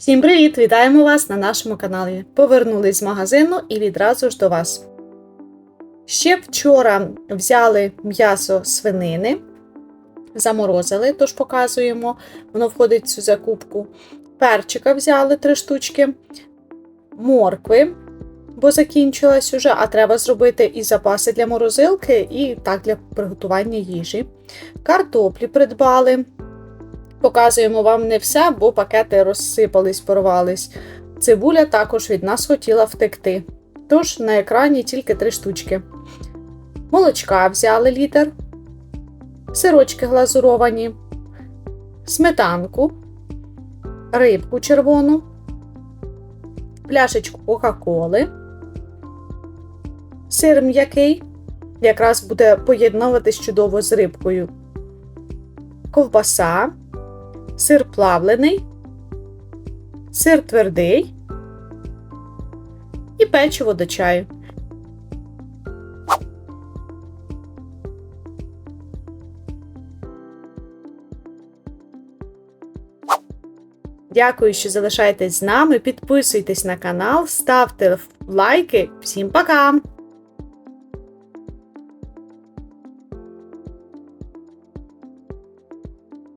Всім привіт! Вітаємо вас на нашому каналі. Повернулись з магазину і відразу ж до вас. Ще вчора взяли м'ясо свинини, заморозили, тож показуємо, воно входить в цю закупку. Перчика взяли 3 штучки, моркви, бо закінчилась уже, а треба зробити і запаси для морозилки, і так для приготування їжі. Картоплі придбали. Показуємо вам не все, бо пакети розсипались, порвались. Цибуля також від нас хотіла втекти. Тож на екрані тільки три штучки. Молочка взяли літр, сирочки глазуровані, сметанку, рибку червону, пляшечку Кока-Коли, сир м'який, якраз буде поєднуватись чудово з рибкою, ковбаса сир плавлений, сир твердий і печиво до чаю. Дякую, що залишаєтесь з нами. Підписуйтесь на канал, ставте лайки. Всім пока!